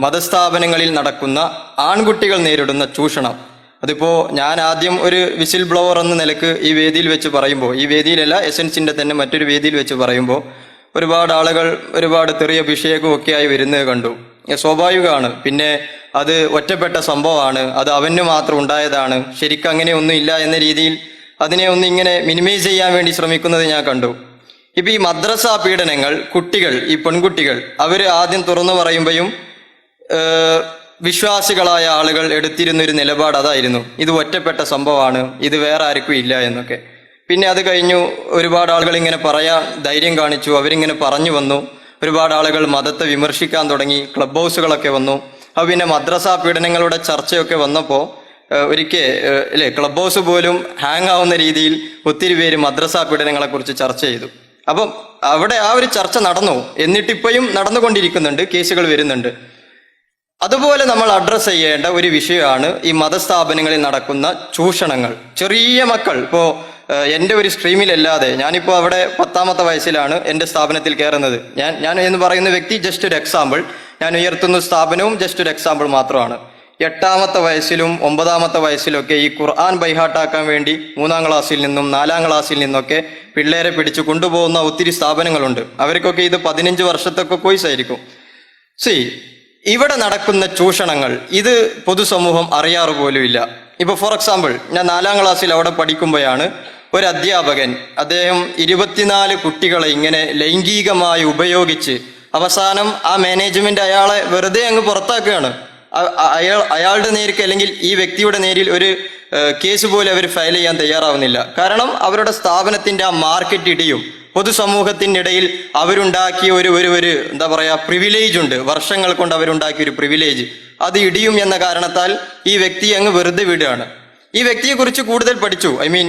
മതസ്ഥാപനങ്ങളിൽ നടക്കുന്ന ആൺകുട്ടികൾ നേരിടുന്ന ചൂഷണം. അതിപ്പോ ഞാൻ ആദ്യം ഒരു വിസിൽ ബ്ലോവർ എന്ന നിലയ്ക്ക് ഈ വേദിയിൽ വെച്ച് പറയുമ്പോൾ ഈ വേദിയിലല്ല എസൻസിന്റെ തന്നെ മറ്റൊരു വേദിയിൽ വെച്ച് പറയുമ്പോൾ ഒരുപാട് ആളുകൾ ഒരുപാട് തെറിയ അഭിഷേകവും ഒക്കെ ആയി വരുന്നത് കണ്ടു. സ്വാഭാവികമാണ്. പിന്നെ അത് ഒറ്റപ്പെട്ട സംഭവമാണ്. അത് അവന് മാത്രം ഉണ്ടായതാണ്. ശരിക്കും അങ്ങനെ ഒന്നും ഇല്ല എന്ന രീതിയിൽ അതിനെ ഒന്ന് ഇങ്ങനെ മിനിമൈസ് ചെയ്യാൻ വേണ്ടി ശ്രമിക്കുന്നത് ഞാൻ കണ്ടു. ഇപ്പൊ ഈ മദ്രസ പീഡനങ്ങൾ കുട്ടികൾ ഈ പെൺകുട്ടികൾ അവർ ആദ്യം തുറന്നു പറയുമ്പോഴും വിശ്വാസികളായ ആളുകൾ എടുത്തിരുന്ന ഒരു നിലപാട് അതായിരുന്നു. ഇത് ഒറ്റപ്പെട്ട സംഭവമാണ്. ഇത് വേറെ ആർക്കും ഇല്ല എന്നൊക്കെ. പിന്നെ അത് കഴിഞ്ഞു ഒരുപാട് ആളുകൾ ഇങ്ങനെ പറയാൻ ധൈര്യം കാണിച്ചു. അവരിങ്ങനെ പറഞ്ഞു വന്നു. ഒരുപാട് ആളുകൾ മതത്തെ വിമർശിക്കാൻ തുടങ്ങി. ക്ലബ് ഹൗസുകളൊക്കെ വന്നു. അപ്പൊ പിന്നെ മദ്രസ പീഡനങ്ങളുടെ ചർച്ചയൊക്കെ വന്നപ്പോൾ ഒരിക്കൽ അല്ലേ ക്ലബ് ഹൗസ് പോലും ഹാങ് ആവുന്ന രീതിയിൽ ഒത്തിരി പേര് മദ്രസ പീഡനങ്ങളെ കുറിച്ച് ചർച്ച ചെയ്തു. അപ്പം അവിടെ ആ ഒരു ചർച്ച നടന്നു. എന്നിട്ടിപ്പോഴും നടന്നുകൊണ്ടിരിക്കുന്നുണ്ട്. കേസുകൾ വരുന്നുണ്ട്. അതുപോലെ നമ്മൾ അഡ്രസ്സ് ചെയ്യേണ്ട ഒരു വിഷയമാണ് ഈ മതസ്ഥാപനങ്ങളിൽ നടക്കുന്ന ചൂഷണങ്ങൾ. ചെറിയ മക്കൾ ഇപ്പോ എന്റെ ഒരു സ്ട്രീമിലല്ലാതെ ഞാനിപ്പോൾ അവിടെ പത്താമത്തെ വയസ്സിലാണ് എന്റെ സ്ഥാപനത്തിൽ കയറുന്നത്. ഞാൻ ഞാൻ എന്ന് പറയുന്ന വ്യക്തി ജസ്റ്റ് ഒരു എക്സാമ്പിൾ ഞാൻ ഉയർത്തുന്ന സ്ഥാപനവും ജസ്റ്റ് ഒരു എക്സാമ്പിൾ മാത്രമാണ്. എട്ടാമത്തെ വയസ്സിലും ഒമ്പതാമത്തെ വയസ്സിലൊക്കെ ഈ ഖുർആൻ ബൈഹാട്ടാക്കാൻ വേണ്ടി മൂന്നാം ക്ലാസ്സിൽ നിന്നും നാലാം ക്ലാസ്സിൽ നിന്നൊക്കെ പിള്ളേരെ പിടിച്ച് കൊണ്ടുപോകുന്ന ഒത്തിരി സ്ഥാപനങ്ങളുണ്ട്. അവർക്കൊക്കെ ഇത് പതിനഞ്ച് വർഷത്തൊക്കെ കോഴ്സായിരിക്കും. സി ഇവിടെ നടക്കുന്ന ചൂഷണങ്ങൾ ഇത് പൊതുസമൂഹം അറിയാറ് പോലുമില്ല. ഇപ്പൊ ഫോർ എക്സാമ്പിൾ ഞാൻ നാലാം ക്ലാസ്സിൽ അവിടെ പഠിക്കുമ്പോഴാണ് ഒരു അധ്യാപകൻ അദ്ദേഹം ഇരുപത്തിനാല് കുട്ടികളെ ഇങ്ങനെ ലൈംഗികമായി ഉപയോഗിച്ച് അവസാനം ആ മാനേജ്മെന്റ് അയാളെ വെറുതെ അങ്ങ് പുറത്താക്കുകയാണ്. അയാൾ അയാളുടെ നേർക്ക് അല്ലെങ്കിൽ ഈ വ്യക്തിയുടെ നേരിൽ ഒരു കേസ് പോലും അവർ ഫയൽ ചെയ്യാൻ തയ്യാറാവുന്നില്ല. കാരണം അവരുടെ സ്ഥാപനത്തിന്റെ ആ മാർക്കറ്റ് ഇടിയും പൊതുസമൂഹത്തിനിടയിൽ അവരുണ്ടാക്കിയ ഒരു ഒരു ഒരു എന്താ പറയുക പ്രിവിലേജ് ഉണ്ട്. വർഷങ്ങൾ കൊണ്ട് അവരുണ്ടാക്കിയ ഒരു പ്രിവിലേജ് അത് ഇടിയും എന്ന കാരണത്താൽ ഈ വ്യക്തി അങ്ങ് വെറുതെ വിടുകയാണ്. ഈ വ്യക്തിയെക്കുറിച്ച് കൂടുതൽ പഠിച്ചു. ഐ മീൻ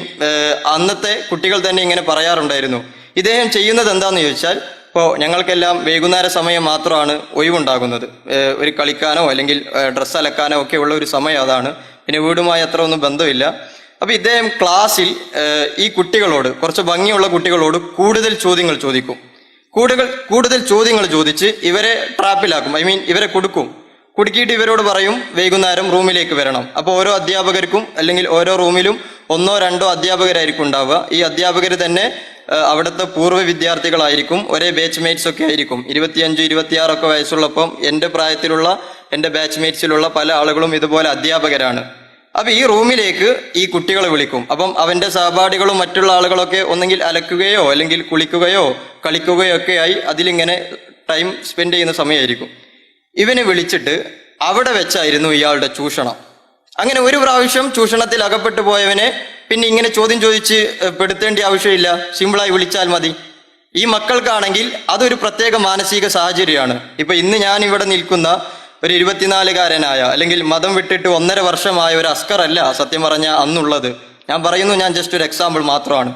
അന്നത്തെ കുട്ടികൾ തന്നെ ഇങ്ങനെ പറയാറുണ്ടായിരുന്നു. ഇദ്ദേഹം ചെയ്യുന്നത് എന്താണെന്ന് ചോദിച്ചാൽ ഇപ്പോൾ ഞങ്ങൾക്കെല്ലാം വൈകുന്നേര സമയം മാത്രമാണ് ഒഴിവുണ്ടാകുന്നത്. ഒരു കളിക്കാനോ അല്ലെങ്കിൽ ഡ്രസ്സ് അലക്കാനോ ഒക്കെ ഉള്ള ഒരു സമയം അതാണ്. പിന്നെ വീടുമായി അത്ര ഒന്നും ബന്ധമില്ല. അപ്പൊ ഇദ്ദേഹം ക്ലാസ്സിൽ ഈ കുട്ടികളോട് കുറച്ച് ഭംഗിയുള്ള കുട്ടികളോട് കൂടുതൽ ചോദ്യങ്ങൾ ചോദിക്കും. കൂടുതൽ കൂടുതൽ ചോദ്യങ്ങൾ ചോദിച്ച് ഇവരെ ട്രാപ്പിലാക്കും ഐ മീൻ ഇവരെ കൊടുക്കും. കുടുക്കിയിട്ട് ഇവരോട് പറയും വൈകുന്നേരം റൂമിലേക്ക് വരണം. അപ്പോൾ ഓരോ അധ്യാപകർക്കും അല്ലെങ്കിൽ ഓരോ റൂമിലും ഒന്നോ രണ്ടോ അധ്യാപകരായിരിക്കും ഉണ്ടാവുക. ഈ അധ്യാപകർ തന്നെ അവിടുത്തെ പൂർവ വിദ്യാർത്ഥികളായിരിക്കും. ഒരേ ബാച്ച് മേറ്റ്സ് ഒക്കെ ആയിരിക്കും. ഇരുപത്തിയഞ്ച് ഇരുപത്തിയാറൊക്കെ വയസ്സുള്ളപ്പം എന്റെ പ്രായത്തിലുള്ള എന്റെ ബാച്ച് മേറ്റ്സിലുള്ള പല ആളുകളും ഇതുപോലെ അധ്യാപകരാണ്. അപ്പൊ ഈ റൂമിലേക്ക് ഈ കുട്ടികളെ വിളിക്കും. അപ്പം അവന്റെ സഹപാഠികളും മറ്റുള്ള ആളുകളൊക്കെ ഒന്നെങ്കിൽ അലക്കുകയോ അല്ലെങ്കിൽ കുളിക്കുകയോ കളിക്കുകയോ ഒക്കെ ആയി അതിലിങ്ങനെ ടൈം സ്പെൻഡ് ചെയ്യുന്ന സമയമായിരിക്കും. ഇവനെ വിളിച്ചിട്ട് അവിടെ വെച്ചായിരുന്നു ഇയാളുടെ ചൂഷണം. അങ്ങനെ ഒരു പ്രാവശ്യം ചൂഷണത്തിൽ അകപ്പെട്ടു പോയവനെ പിന്നെ ഇങ്ങനെ ചോദ്യം ചോദിച്ച് പെടുത്തേണ്ട ആവശ്യമില്ല. സിമ്പിളായി വിളിച്ചാൽ മതി. ഈ മക്കൾക്കാണെങ്കിൽ അതൊരു പ്രത്യേക മാനസിക സാഹചര്യമാണ്. ഇപ്പൊ ഇന്ന് ഞാൻ ഇവിടെ നിൽക്കുന്ന ഒരു ഇരുപത്തിനാലുകാരനായ അല്ലെങ്കിൽ മതം വിട്ടിട്ട് ഒന്നര വർഷമായ ഒരു അസ്കറല്ല സത്യം പറഞ്ഞ അന്നുള്ളത്. ഞാൻ പറയുന്നു ഞാൻ ജസ്റ്റ് ഒരു എക്സാമ്പിൾ മാത്രമാണ്.